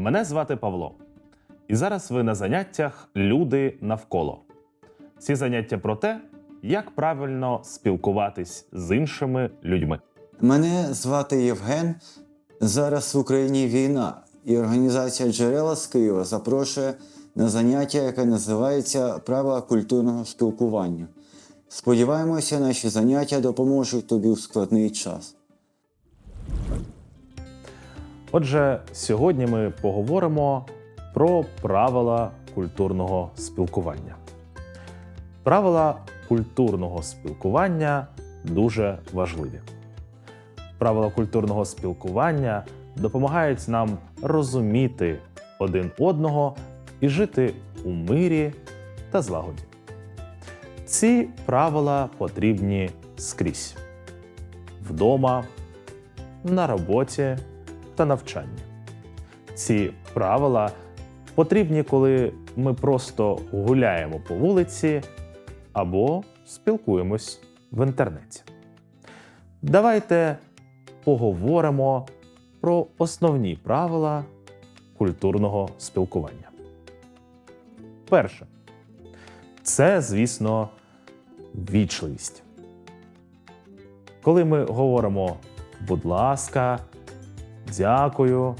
Мене звати Павло. І зараз ви на заняттях Люди навколо. Ці заняття про те, як правильно спілкуватись з іншими людьми. Мене звати Євген. Зараз в Україні війна, і організація Джерела з Києва запрошує на заняття, яке називається Правила культурного спілкування. Сподіваємося, наші заняття допоможуть тобі у складний час. Отже, сьогодні ми поговоримо про правила культурного спілкування. Правила культурного спілкування дуже важливі. Правила культурного спілкування допомагають нам розуміти один одного і жити у мирі та злагоді. Ці правила потрібні скрізь вдома, на роботі та навчанні. Ці правила потрібні, коли ми просто гуляємо по вулиці або спілкуємось в інтернеті. Давайте поговоримо про основні правила культурного спілкування. Перше, це, звісно, вічливість. Коли ми говоримо будь ласка, дякую,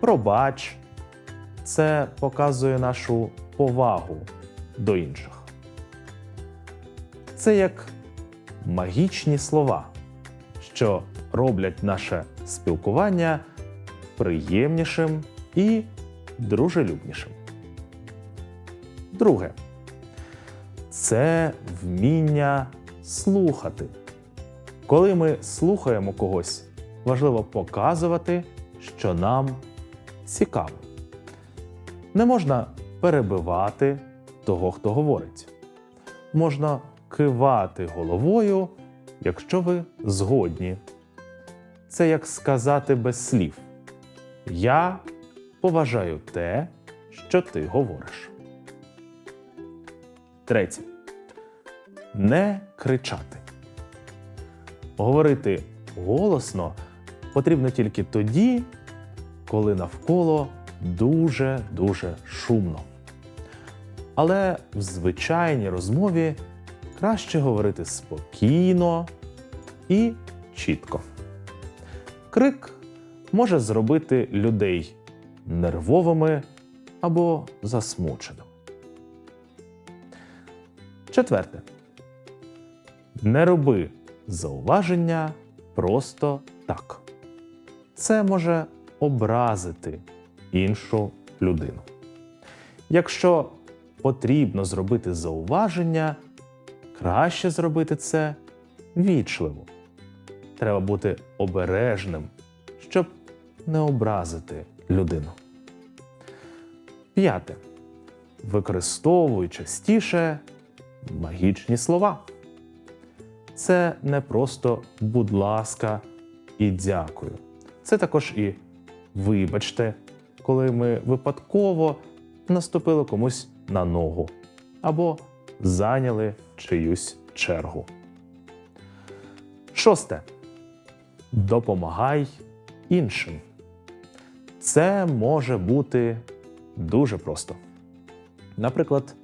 пробач, це показує нашу повагу до інших. Це як магічні слова, що роблять наше спілкування приємнішим і дружелюбнішим. Друге це вміння слухати. Коли ми слухаємо когось, важливо показувати, що нам цікаво. Не можна перебивати того, хто говорить. Можна кивати головою, якщо ви згодні. Це як сказати без слів. Я поважаю те, що ти говориш. Третє. Не кричати. Говорити голосно потрібно тільки тоді, коли навколо дуже-дуже шумно. Але в звичайній розмові краще говорити спокійно і чітко. Крик може зробити людей нервовими або засмученими. Четверте. Не роби зауваження просто так. Це може образити іншу людину. Якщо потрібно зробити зауваження, краще зробити це вічливо. Треба бути обережним, щоб не образити людину. П'яте. Використовуй частіше магічні слова. Це не просто будь ласка і дякую. Це також і вибачте, коли ми випадково наступили комусь на ногу або зайняли чиюсь чергу. Шосте. Допомагай іншим. Це може бути дуже просто. Наприклад,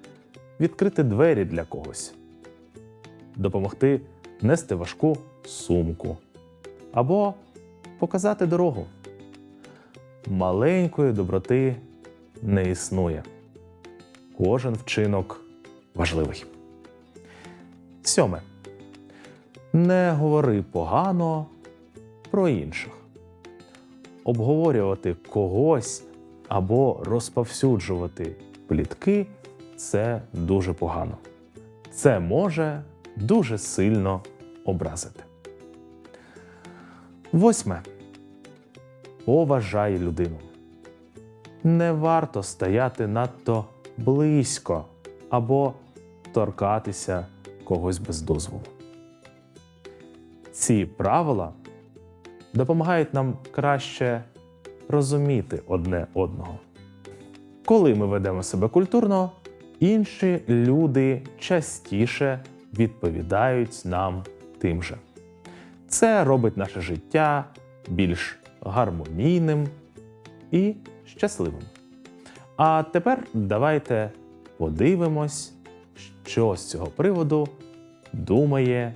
відкрити двері для когось, допомогти нести важку сумку або показати дорогу. Маленької доброти не існує. Кожен вчинок важливий. Сьоме. Не говори погано про інших. Обговорювати когось або розповсюджувати плітки це дуже погано. Це може дуже сильно образити. Восьме. Поважай людину. Не варто стояти надто близько або торкатися когось без дозволу. Ці правила допомагають нам краще розуміти одне одного. Коли ми ведемо себе культурно, інші люди частіше відповідають нам тим же. Це робить наше життя більш гармонійним і щасливими. А тепер давайте подивимось, що з цього приводу думає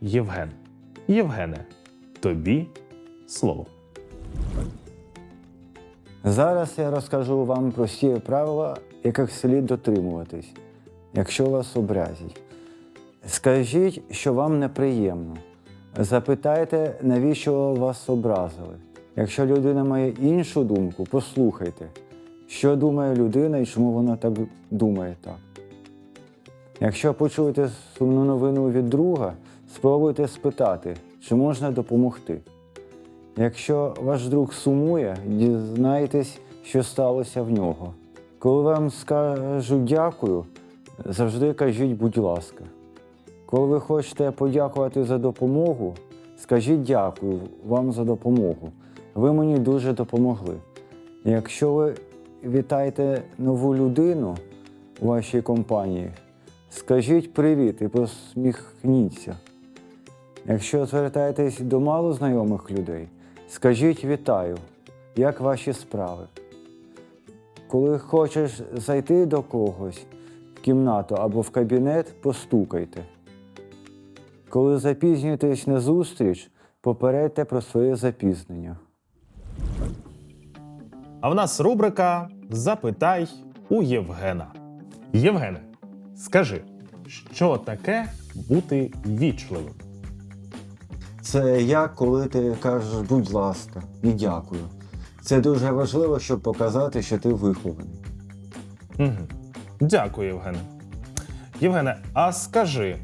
Євген. Євгене, тобі слово. Зараз я розкажу вам прості правила, яких слід дотримуватись, якщо вас образять. Скажіть, що вам неприємно. Запитайте, навіщо вас образили. Якщо людина має іншу думку, послухайте, що думає людина і чому вона так думає так. Якщо почуєте сумну новину від друга, спробуйте спитати, чи можна допомогти. Якщо ваш друг сумує, дізнайтесь, що сталося в нього. Коли вам скажуть дякую, завжди кажіть, будь ласка. Коли ви хочете подякувати за допомогу, скажіть дякую вам за допомогу. Ви мені дуже допомогли. Якщо ви вітаєте нову людину у вашій компанії, скажіть привіт і посміхніться. Якщо звертаєтесь до малознайомих людей, скажіть вітаю, як ваші справи. Коли хочеш зайти до когось в кімнату або в кабінет, постукайте. Коли запізнюєтесь на зустріч, попередьте про своє запізнення. А в нас рубрика Запитай у Євгена. Євгене, скажи, що таке бути вічливим? Це як коли ти кажеш будь ласка і дякую. Це дуже важливо, щоб показати, що ти вихований. Угу. Дякую, Євгене. Євгене, а скажи,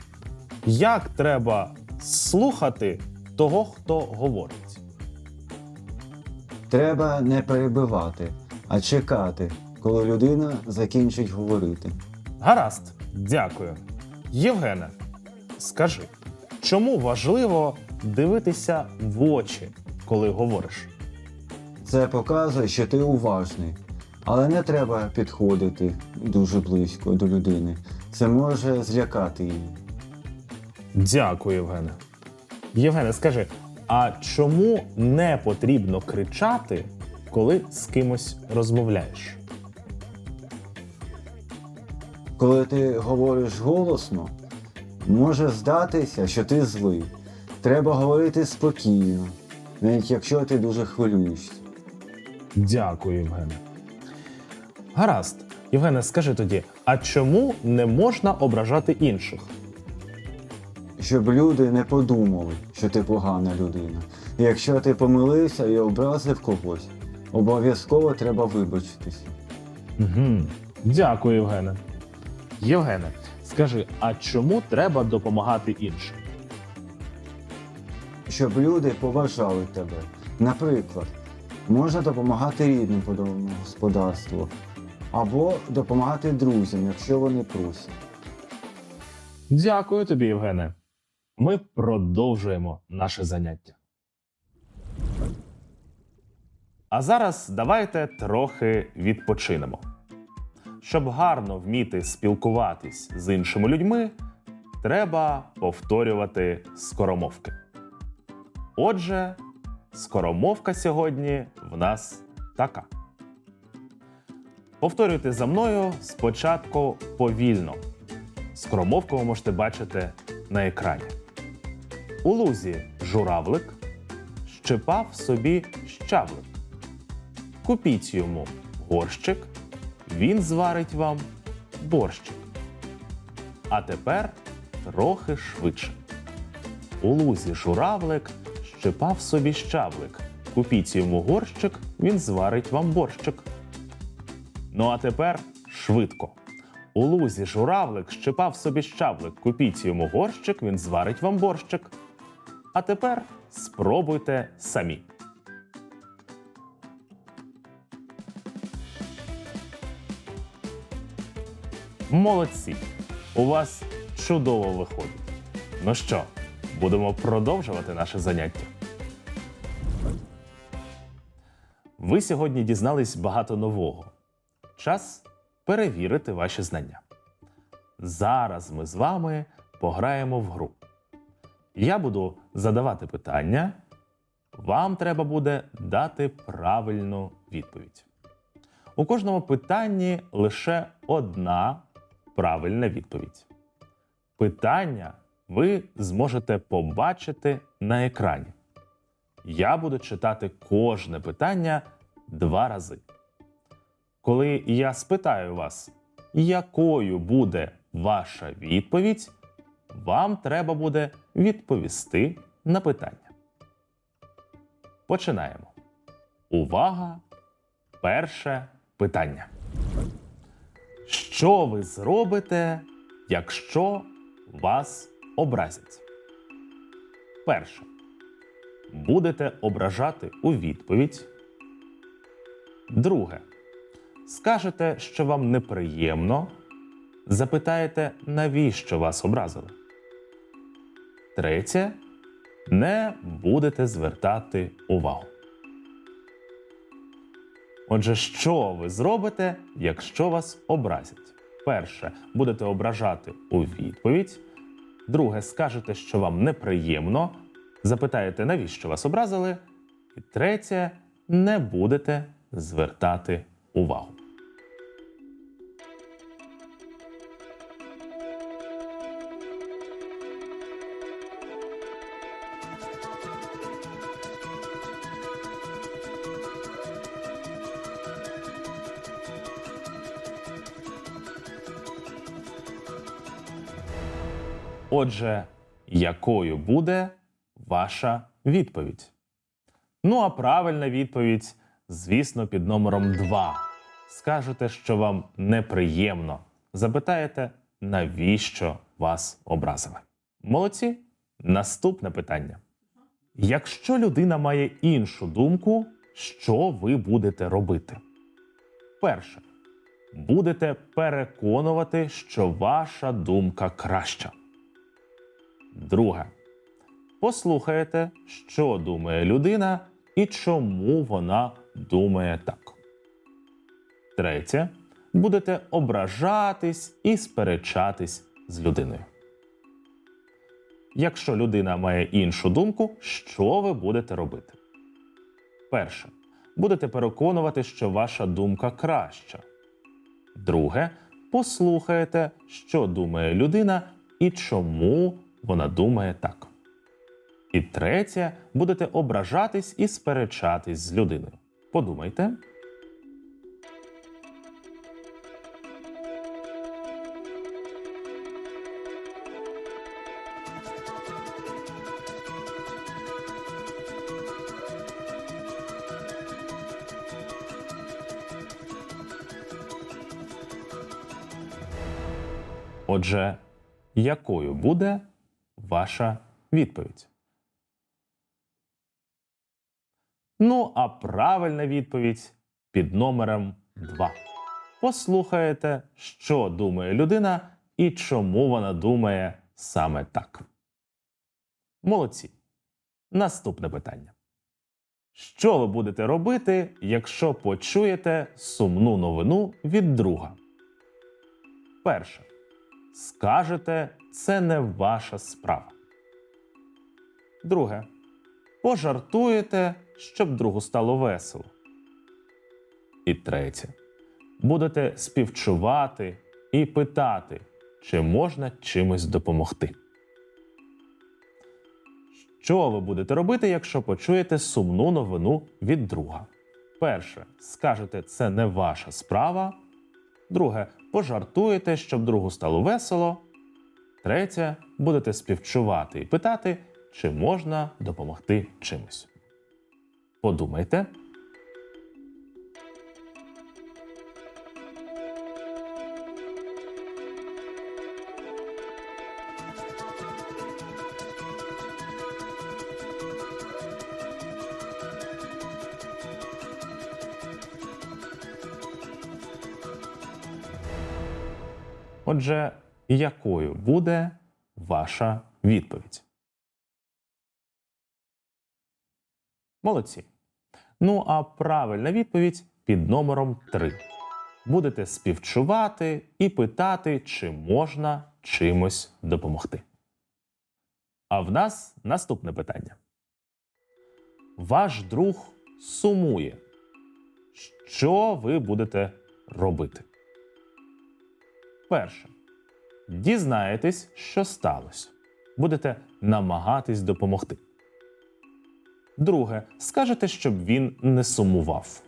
як треба слухати того, хто говорить? Треба не перебивати, а чекати, коли людина закінчить говорити. Гаразд, дякую. Євгене, скажи, чому важливо дивитися в очі, коли говориш? Це показує, що ти уважний. Але не треба підходити дуже близько до людини. Це може злякати її. Дякую, Євгене. Євгене, скажи, а чому не потрібно кричати, коли з кимось розмовляєш? Коли ти говориш голосно, може здатися, що ти злий. Треба говорити спокійно, навіть якщо ти дуже хвилюєшся. Дякую, Євгене. Гаразд. Євгене, скажи тоді, а чому не можна ображати інших? Щоб люди не подумали, що ти погана людина. І якщо ти помилився і образив когось, обов'язково треба вибачитися. Угу. Дякую, Євгене. Євгене, скажи, а чому треба допомагати іншим? Щоб люди поважали тебе. Наприклад, можна допомагати рідним по домогосподарству або допомагати друзям, якщо вони просять. Дякую тобі, Євгене. Ми продовжуємо наше заняття. А зараз давайте трохи відпочинемо. Щоб гарно вміти спілкуватись з іншими людьми, треба повторювати скоромовки. Отже, скоромовка сьогодні в нас така. Повторюйте за мною спочатку повільно. Скоромовку ви можете бачити на екрані. У лузі журавлик щепав собі щавлик. Купіть йому горщик, він зварить вам борщик. А тепер трохи швидше. У лузі журавлик щепав собі щавлик. Купіть йому горщик, він зварить вам борщик. Ну а тепер швидко. У лузі журавлик щепав собі щавлик. Купіть йому горщик, він зварить вам борщик. А тепер спробуйте самі. Молодці! У вас чудово виходить. Ну що, будемо продовжувати наше заняття. Ви сьогодні дізнались багато нового. Час перевірити ваші знання. Зараз ми з вами пограємо в гру. Я буду задавати питання, вам треба буде дати правильну відповідь. У кожному питанні лише одна правильна відповідь. Питання ви зможете побачити на екрані. Я буду читати кожне питання два рази. Коли я спитаю вас, якою буде ваша відповідь, вам треба буде відповісти на питання. Починаємо. Увага! Перше питання. Що ви зробите, якщо вас образять? Перше. Будете ображати у відповідь. Друге. Скажете, що вам неприємно. Запитаєте, навіщо вас образили. Третє. Не будете звертати увагу. Отже, що ви зробите, якщо вас образять? Перше, будете ображати у відповідь. Друге, скажете, що вам неприємно. Запитаєте, навіщо вас образили. І третє, не будете звертати увагу. Отже, якою буде ваша відповідь? Ну а правильна відповідь, звісно, під номером 2. Скажете, що вам неприємно. Запитаєте, навіщо вас образили. Молодці. Наступне питання. Якщо людина має іншу думку, що ви будете робити? Перше. Будете переконувати, що ваша думка краща. Друге. Послухаєте, що думає людина і чому вона думає так. Третє. Будете ображатись і сперечатись з людиною. Якщо людина має іншу думку, що ви будете робити? Перше. Будете переконувати, що ваша думка краща. Друге. Послухаєте, що думає людина і чому вона думає так. І третє, будете ображатись і сперечатись з людиною. Подумайте. Отже, якою буде ваша відповідь? Ну, а правильна відповідь під номером 2. Послухаєте, що думає людина і чому вона думає саме так. Молодці. Наступне питання. Що ви будете робити, якщо почуєте сумну новину від друга? Перше. Скажете, це не ваша справа. Друге. Пожартуєте, щоб другу стало весело. І третє. Будете співчувати і питати, чи можна чимось допомогти. Що ви будете робити, якщо почуєте сумну новину від друга? Перше, скажете, це не ваша справа. Друге, пожартуєте, щоб другу стало весело. Третє, будете співчувати і питати, чи можна допомогти чимось. Подумайте. Отже, якою буде ваша відповідь? Молодці. Ну а правильна відповідь під номером 3. Будете співчувати і питати, чи можна чимось допомогти. А в нас наступне питання. ваш друг сумує. Що ви будете робити? Перше. Дізнаєтесь, що сталося. Будете намагатись допомогти. Друге. Скажете, щоб він не сумував.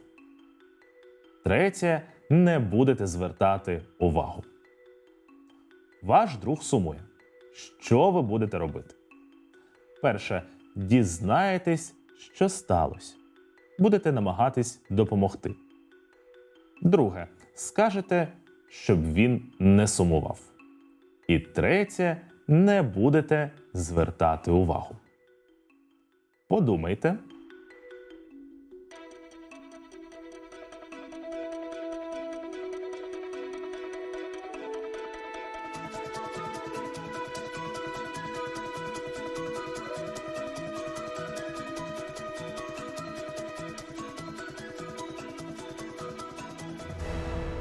Третє. Не будете звертати увагу. Ваш друг сумує. Що ви будете робити? Перше. Дізнаєтесь, що сталося. Будете намагатись допомогти. Друге. Скажете, щоб він не сумував. І третє. Не будете звертати увагу. Подумайте.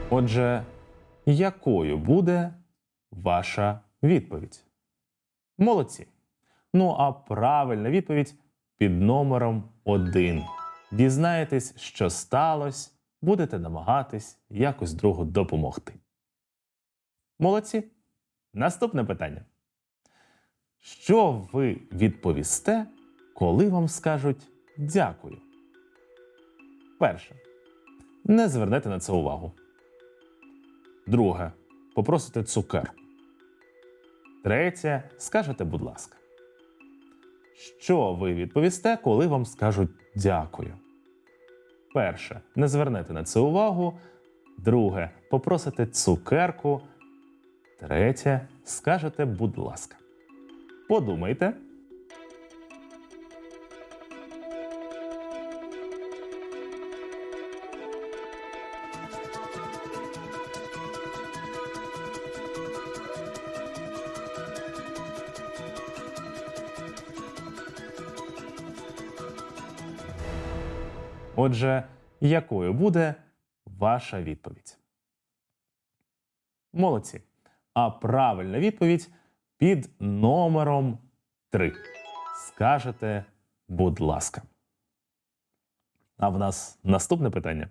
Отже, якою буде ваша відповідь? Молодці. Ну а правильна відповідь під номером 1. Дізнаєтесь, що сталося, будете намагатись якось другу допомогти. Молодці. Наступне питання. Що ви відповісте, коли вам скажуть дякую? Перше. Не звернете на це увагу. Друге. Попросите цукерку. Третє. Скажете, будь ласка. Що ви відповісте, коли вам скажуть дякую? Перше. Не звернете на це увагу. Друге. Попросите цукерку. Третє. Скажете, будь ласка. Подумайте. Отже, якою буде ваша відповідь? Молодці. А правильна відповідь під номером 3. Скажете, будь ласка. А в нас наступне питання.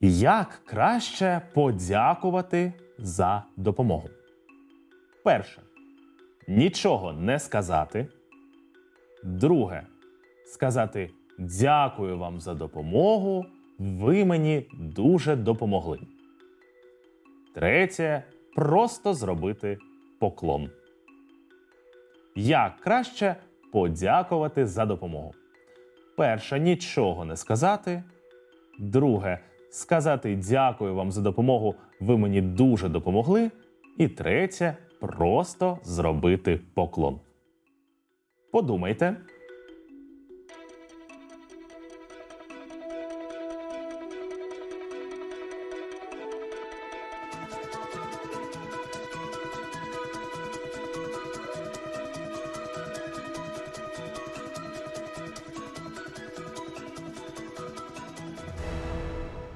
Як краще подякувати за допомогу? Перше. Нічого не сказати. Друге. Сказати дякую вам за допомогу. Ви мені дуже допомогли. Третє просто зробити поклон. Як краще подякувати за допомогу? Перше нічого не сказати. Друге сказати дякую вам за допомогу. Ви мені дуже допомогли. І третє просто зробити поклон. Подумайте.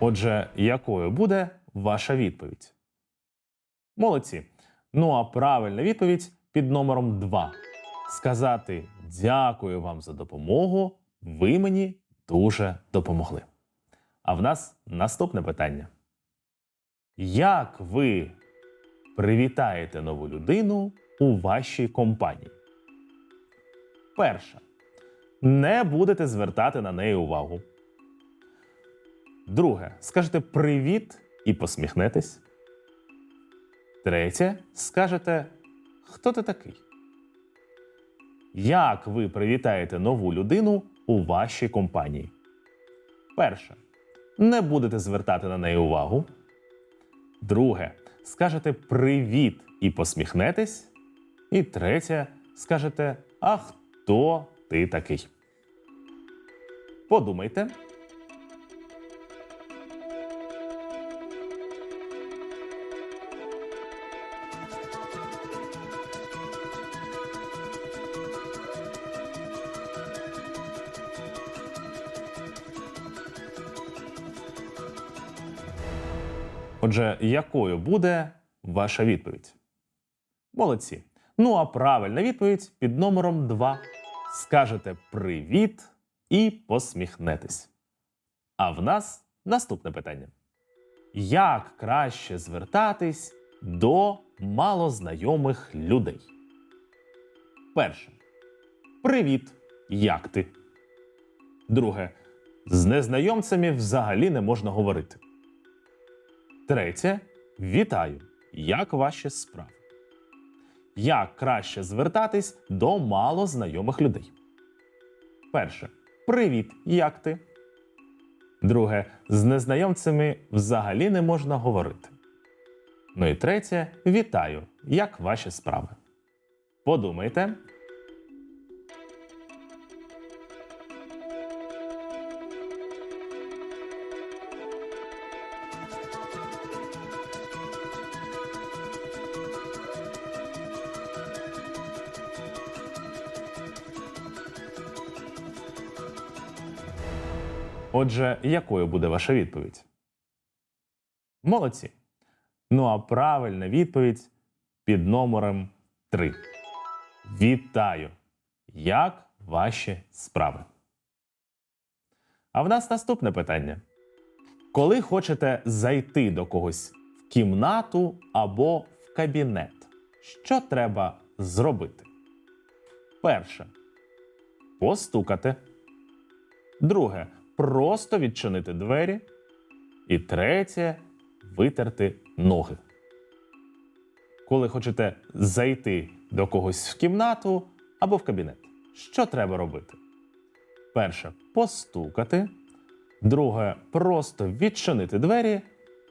Отже, якою буде ваша відповідь? Молодці. Ну а правильна відповідь під номером 2. Сказати дякую вам за допомогу. Ви мені дуже допомогли. А в нас наступне питання. Як ви привітаєте нову людину у вашій компанії? Перше. Не будете звертати на неї увагу. Друге, скажете привіт і посміхнетесь. Третє, скажете, хто ти такий? Як ви привітаєте нову людину у вашій компанії? Перше. Не будете звертати на неї увагу. Друге. Скажете привіт і посміхнетесь. І третє. Скажете, а хто ти такий? Подумайте. Отже, якою буде ваша відповідь? Молодці. Ну а правильна відповідь під номером 2. Скажете привіт і посміхнетесь. А в нас наступне питання: Як краще звертатись до малознайомих людей? Перше. Привіт, як ти? Друге. З незнайомцями взагалі не можна говорити. Третє. Вітаю. Як ваші справи? Як краще звертатись до малознайомих людей? Перше. Привіт, як ти? Друге. З незнайомцями взагалі не можна говорити. Ну і третє. Вітаю. Як ваші справи? Подумайте. Отже, якою буде ваша відповідь? Молодці. Ну а правильна відповідь під номером 3. Вітаю! Як ваші справи? А в нас наступне питання. Коли хочете зайти до когось в кімнату або в кабінет, що треба зробити? Перше. Постукати. Друге просто відчинити двері. І третє витерти ноги. Коли хочете зайти до когось в кімнату або в кабінет, що треба робити? Перше постукати. Друге просто відчинити двері.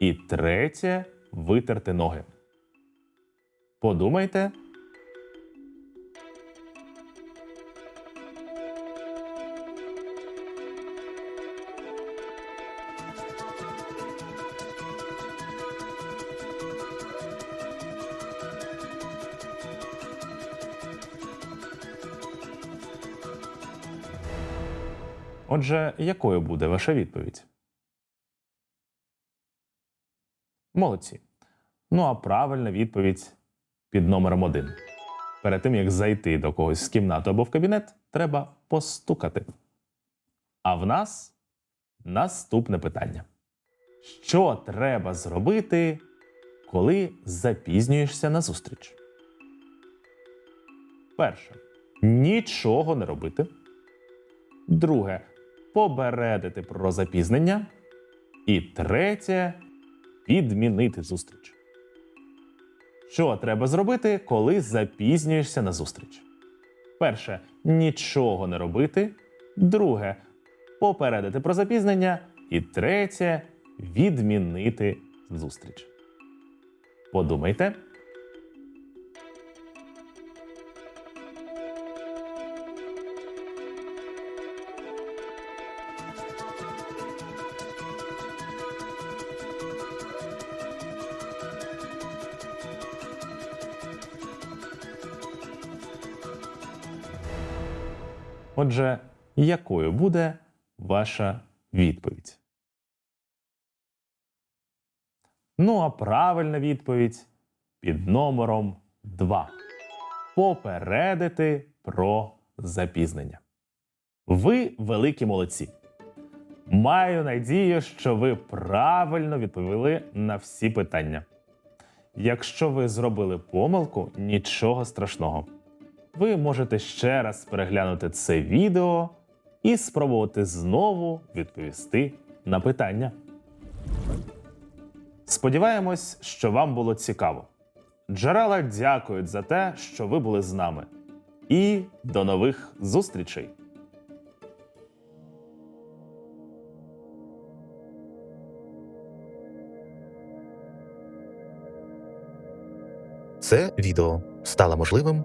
І третє витерти ноги. Подумайте. Отже, якою буде ваша відповідь? Молодці. Ну а правильна відповідь під номером один. Перед тим як зайти до когось в кімнату або в кабінет, треба постукати. А в нас наступне питання: що треба зробити, коли запізнюєшся на зустріч? Перше. Нічого не робити. Друге попередити про запізнення. І третє відмінити зустріч. Що треба зробити, коли запізнюєшся на зустріч? Перше нічого не робити. Друге попередити про запізнення. І третє відмінити зустріч. Подумайте. Отже, якою буде ваша відповідь? Ну, а правильна відповідь під номером 2. Попередити про запізнення. Ви великі молодці. Маю надію, що ви правильно відповіли на всі питання. Якщо ви зробили помилку, нічого страшного ви можете ще раз переглянути це відео і спробувати знову відповісти на питання. Сподіваємось, що вам було цікаво. Джерела дякують за те, що ви були з нами. І до нових зустрічей! Це відео стало можливим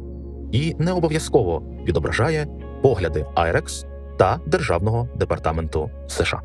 і не обов'язково відображає погляди IREX та Державного департаменту США.